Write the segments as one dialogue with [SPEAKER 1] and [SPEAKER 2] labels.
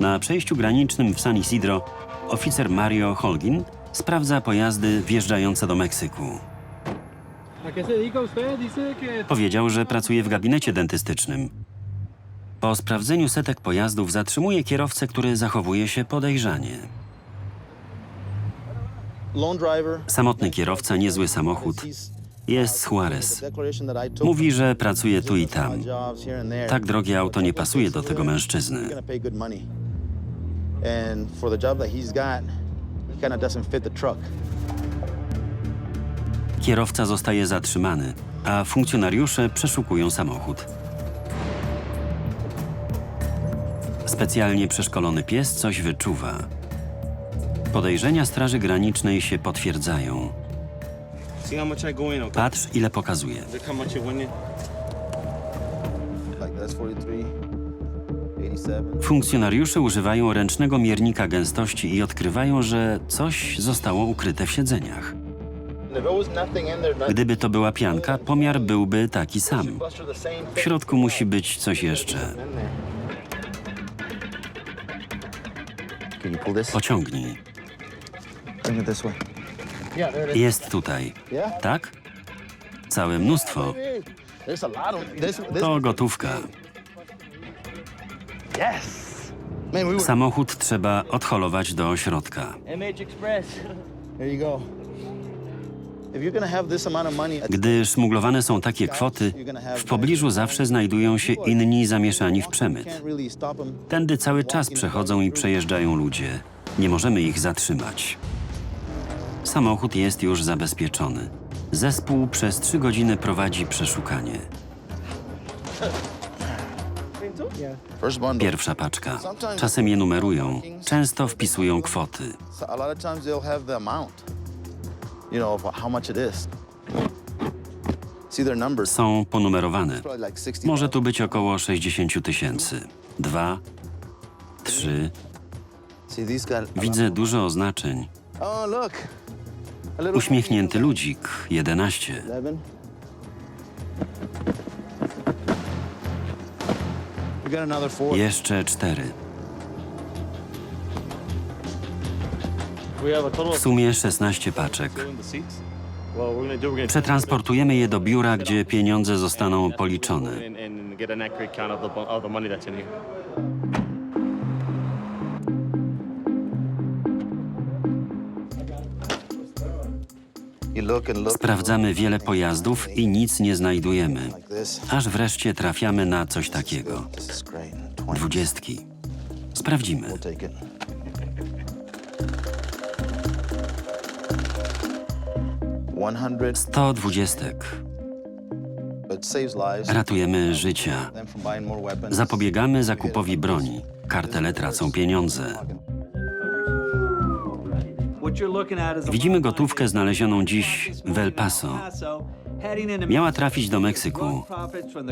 [SPEAKER 1] Na przejściu granicznym w San Isidro oficer Mario Holgin sprawdza pojazdy wjeżdżające do Meksyku. Powiedział, że pracuje w gabinecie dentystycznym. Po sprawdzeniu setek pojazdów zatrzymuje kierowcę, który zachowuje się podejrzanie. Samotny kierowca, niezły samochód. Jest z Juarez. Mówi, że pracuje tu i tam. Tak drogie auto nie pasuje do tego mężczyzny.
[SPEAKER 2] And for the job that he's got, he kind of doesn't fit the truck.
[SPEAKER 1] Kierowca zostaje zatrzymany, a funkcjonariusze przeszukują samochód. Specjalnie przeszkolony pies coś wyczuwa. Podejrzenia Straży Granicznej się potwierdzają. Patrz, ile pokazuje.
[SPEAKER 2] Like that's 43, 87.
[SPEAKER 1] Funkcjonariusze używają ręcznego miernika gęstości i odkrywają, że coś zostało ukryte w siedzeniach. Gdyby to była pianka, pomiar byłby taki sam. W środku musi być coś jeszcze. Pociągnij. Jest tutaj. Tak? Całe mnóstwo. To gotówka. Samochód trzeba odholować do środka.
[SPEAKER 3] MH Express.
[SPEAKER 2] There you go. If you're gonna have this amount of money,
[SPEAKER 1] Gdy szmuglowane są takie kwoty, w pobliżu zawsze znajdują się inni zamieszani w przemyt.
[SPEAKER 2] can't really stop them.
[SPEAKER 1] Tędy cały czas przechodzą i przejeżdżają ludzie. Nie możemy ich zatrzymać. Samochód jest już zabezpieczony. Zespół przez trzy godziny prowadzi przeszukanie. Pierwsza paczka. Czasem je numerują. Często wpisują kwoty. Są ponumerowane.
[SPEAKER 2] Probably like 60.
[SPEAKER 1] Może tu być około 60 tysięcy. Dwa, trzy. Widzę dużo oznaczeń.
[SPEAKER 2] Oh
[SPEAKER 1] Uśmiechnięty ludzik. 11. Jeszcze cztery.
[SPEAKER 4] We have a total
[SPEAKER 1] W
[SPEAKER 4] of
[SPEAKER 1] sumie 16 paczek. Przetransportujemy je do biura, gdzie pieniądze zostaną policzone. Sprawdzamy wiele pojazdów i nic nie znajdujemy. Aż wreszcie trafiamy na coś takiego.
[SPEAKER 2] This is great. 20.
[SPEAKER 1] Dwudziestki. Sprawdzimy. 100 dwudziestek. Ratujemy życia. Zapobiegamy zakupowi broni. Kartele tracą pieniądze. Widzimy gotówkę znalezioną dziś w El Paso. Miała trafić do Meksyku.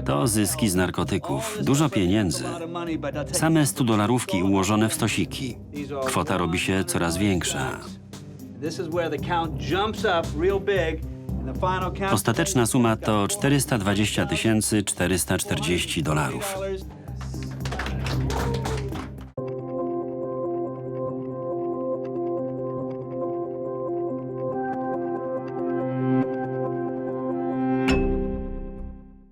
[SPEAKER 1] To zyski z narkotyków. Dużo pieniędzy. Same 100 dolarówki ułożone w stosiki. Kwota robi się coraz większa. Ostateczna suma to 420 440 dolarów.